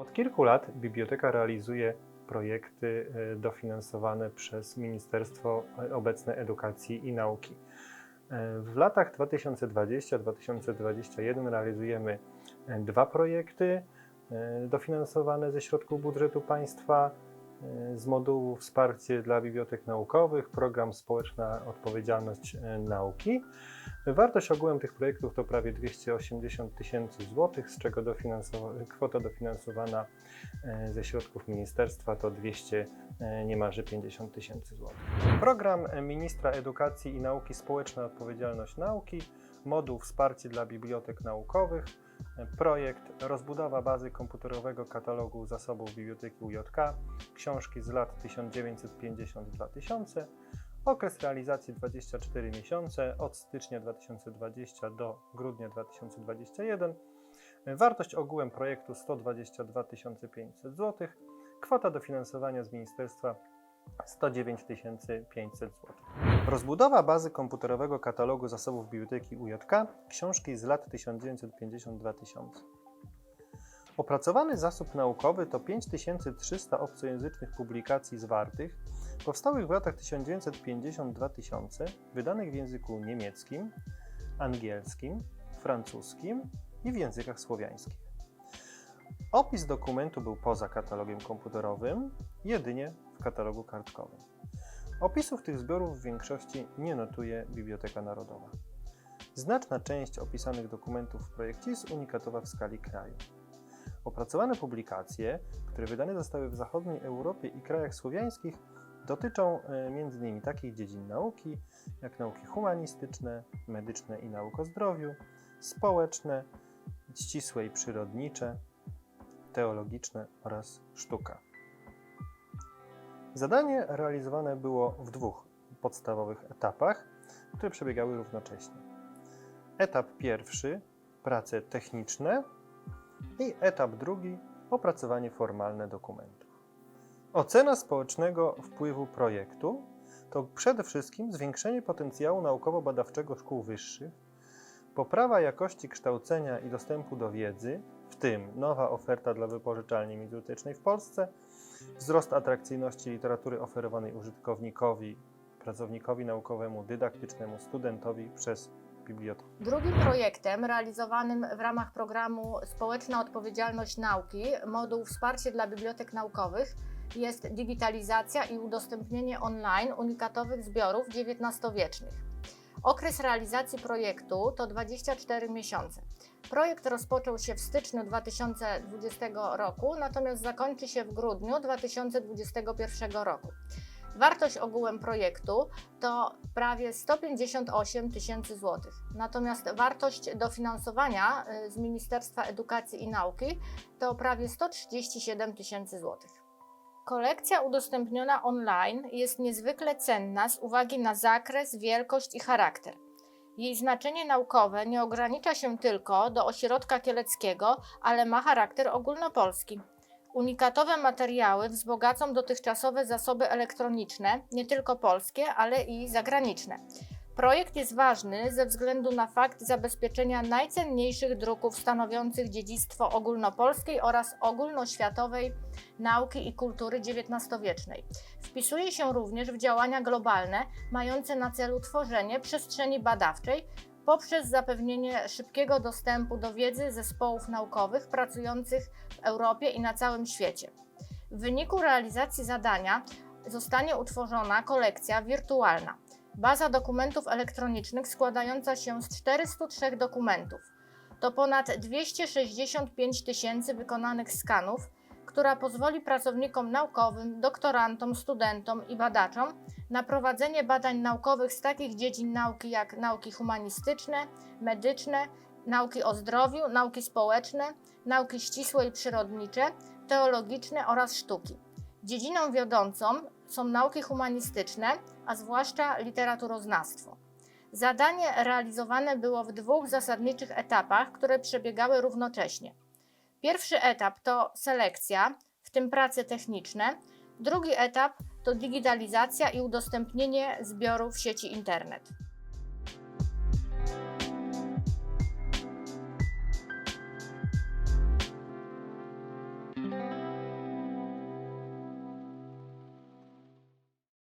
Od kilku lat biblioteka realizuje projekty e, dofinansowane przez Ministerstwo obecne Edukacji i Nauki. E, W latach 2020-2021 realizujemy e, dwa projekty dofinansowane ze środków budżetu państwa z modułu Wsparcie dla Bibliotek Naukowych, program Społeczna Odpowiedzialność e, Nauki. Wartość ogółem tych projektów to prawie 280 tysięcy złotych, z czego dofinansowa- kwota dofinansowana e, ze środków ministerstwa to 200, e, niemalże 50 tysięcy złotych. Program e, Ministra Edukacji i Nauki Społeczna Odpowiedzialność Nauki, moduł Wsparcie dla Bibliotek Naukowych, e, projekt Rozbudowa bazy komputerowego katalogu zasobów Biblioteki UJK, książki z lat 1950-2000, Okres realizacji 24 miesiące od stycznia 2020 do grudnia 2021. Wartość ogółem projektu 122 500 zł. Kwota dofinansowania z ministerstwa 109 500 zł. Rozbudowa bazy komputerowego katalogu zasobów Biblioteki UJK, książki z lat 1950-2000. Opracowany zasób naukowy to 5300 obcojęzycznych publikacji zwartych, powstałych w latach 1950-2000, wydanych w języku niemieckim, angielskim, francuskim i w językach słowiańskich. Opis dokumentu był poza katalogiem komputerowym, jedynie katalogu kartkowym. Opisów tych zbiorów w większości nie notuje Biblioteka Narodowa. Znaczna część opisanych dokumentów w projekcie jest unikatowa w skali kraju. Opracowane publikacje, które wydane zostały w zachodniej Europie i krajach słowiańskich, dotyczą e, m.in. takich dziedzin nauki, jak nauki humanistyczne, medyczne i nauk o zdrowiu, społeczne, ścisłe i przyrodnicze, teologiczne oraz sztuka. Zadanie realizowane było w dwóch podstawowych etapach, które przebiegały równocześnie. Etap pierwszy prace techniczne i etap drugi opracowanie formalne dokumentów. Ocena społecznego wpływu projektu to przede wszystkim zwiększenie potencjału naukowo-badawczego szkół wyższych, poprawa jakości kształcenia i dostępu do wiedzy, w tym nowa oferta dla wypożyczalni bibliotecznej w Polsce, wzrost atrakcyjności literatury oferowanej użytkownikowi, pracownikowi naukowemu, dydaktycznemu, studentowi przez bibliotekę. Drugim projektem realizowanym w ramach programu Społeczna Odpowiedzialność Nauki, moduł Wsparcie dla Bibliotek Naukowych, jest digitalizacja i udostępnienie online unikatowych zbiorów XIX-wiecznych. Okres realizacji projektu to 24 miesiące. Projekt rozpoczął się w styczniu 2020 roku, natomiast zakończy się w grudniu 2021 roku. Wartość ogółem projektu to prawie 158 tysięcy złotych. Natomiast wartość dofinansowania y, z Ministerstwa Edukacji i Nauki to prawie 137 tysięcy złotych. Kolekcja udostępniona online jest niezwykle cenna z uwagi na zakres, wielkość i charakter. Jej znaczenie naukowe nie ogranicza się tylko do ośrodka kieleckiego, ale ma charakter ogólnopolski. Unikatowe materiały wzbogacą dotychczasowe zasoby elektroniczne, nie tylko polskie, ale i zagraniczne. Projekt jest ważny ze względu na fakt zabezpieczenia najcenniejszych druków stanowiących dziedzictwo ogólnopolskiej oraz ogólnoświatowej nauki i kultury XIX-wiecznej. Wpisuje się również w działania globalne mające na celu tworzenie przestrzeni badawczej poprzez zapewnienie szybkiego dostępu do wiedzy zespołów naukowych pracujących w Europie i na całym świecie. W wyniku realizacji zadania zostanie utworzona kolekcja wirtualna. Baza dokumentów elektronicznych składająca się z 403 dokumentów. To ponad 265 tysięcy wykonanych skanów, która pozwoli pracownikom naukowym, doktorantom, studentom i badaczom na prowadzenie badań naukowych z takich dziedzin nauki jak nauki humanistyczne, medyczne, nauki o zdrowiu, nauki społeczne, nauki ścisłe i przyrodnicze, teologiczne oraz sztuki. Dziedziną wiodącą są nauki humanistyczne, a zwłaszcza literaturoznawstwo. Zadanie realizowane było w dwóch zasadniczych etapach, które przebiegały równocześnie. Pierwszy etap to selekcja, w tym prace techniczne. Drugi etap to digitalizacja i udostępnienie zbiorów sieci internet.